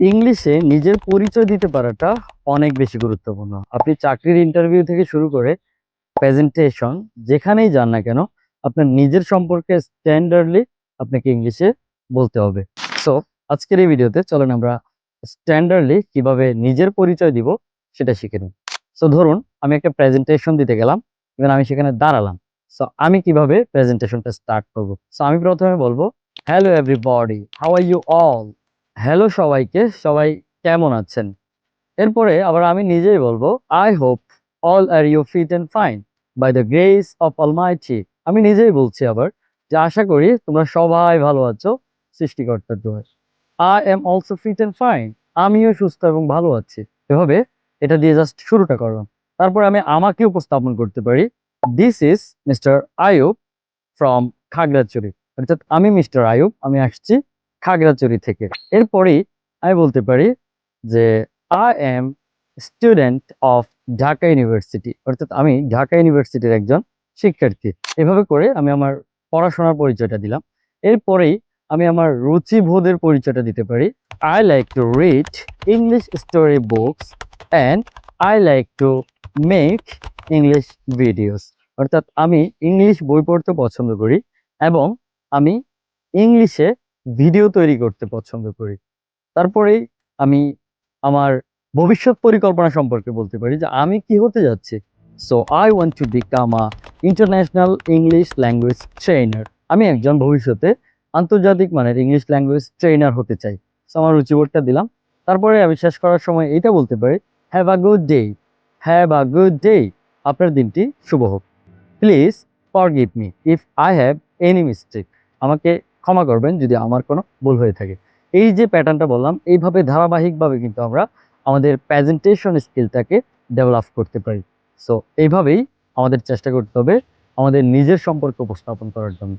ইংলিশে নিজের পরিচয় দিতে পারাটা অনেক বেশি গুরুত্বপূর্ণ। আপনি চাকরির ইন্টারভিউ থেকে শুরু করে প্রেজেন্টেশন যেখানেই যান না কেন, আপনার নিজের সম্পর্কে স্ট্যান্ডার্ডলি আপনাকে ইংলিশে বলতে হবে। সো আজকের এই ভিডিওতে চলেন আমরা স্ট্যান্ডার্ডলি কীভাবে নিজের পরিচয় দিব সেটা শিখে নিই। সো ধরুন আমি একটা প্রেজেন্টেশন দিতে গেলাম এবং আমি সেখানে দাঁড়ালাম। সো আমি কীভাবে প্রেজেন্টেশনটা স্টার্ট করব? সো আমি প্রথমে বলব hello everybody how are you all hello সবাইকে, সবাই কেমন আছেন? এরপরে আবার আমি নিজেই বলব I hope all are you fit and fine by the grace of almighty আমি নিজেই বলছি আবার যে আশা করি তোমরা সবাই ভালো আছো, সৃষ্টিকর্তার দোয়া I am also fit and fine আমিও সুস্থ এবং ভালো আছি। এভাবে এটা দিয়ে জাস্ট শুরুটা করলাম। তারপরে আমি আমাকে উপস্থাপন করতে পারি। This is mister Ayub from Khagrachhari অর্থাৎ আমি মিস্টার আয়ুব আমি আসছি খাগড়াছড়ি থেকে। এরপরেই আমি বলতে পারি যে I am student of Dhaka university অর্থাৎ আমি ঢাকা ইউনিভার্সিটির একজন শিক্ষার্থী। এভাবে করে আমি আমার পড়াশোনার পরিচয়টা দিলাম। এরপরেই আমি আমার রুচিবোধের পরিচয়টা দিতে পারি। I like to read English story books and I like to make English videos অর্থাৎ আমি ইংলিশ বই পড়তে পছন্দ করি এবং আমি ইংলিশে ভিডিও তৈরি করতে পছন্দ করি। তারপরেই আমি আমার ভবিষ্যৎ পরিকল্পনা সম্পর্কে বলতে পারি যে আমি কি হতে যাচ্ছি। So I want to become a international English language trainer আমি একজন ভবিষ্যতে আন্তর্জাতিক মানের ইংলিশ ল্যাঙ্গুয়েজ ট্রেনার হতে চাই। সো আমার রুচিবোধটা দিলাম। তারপরে আমি শেষ করার সময় এটা বলতে পারি have a good day have a good day আপনার দিনটি শুভ হোক। Please forgive me if I have any mistake আমাকে ক্ষমা করবেন যদি আমার কোনো ভুল হয়ে থাকে। এই যে প্যাটার্নটা বললাম, এইভাবে ধারাবাহিকভাবে কিন্তু আমরা আমাদের প্রেজেন্টেশন স্কিলটাকে ডেভেলপ করতে পারি। সো এইভাবেই আমাদের চেষ্টা করতে হবে আমাদের নিজের সম্পর্ক উপস্থাপন করার জন্য।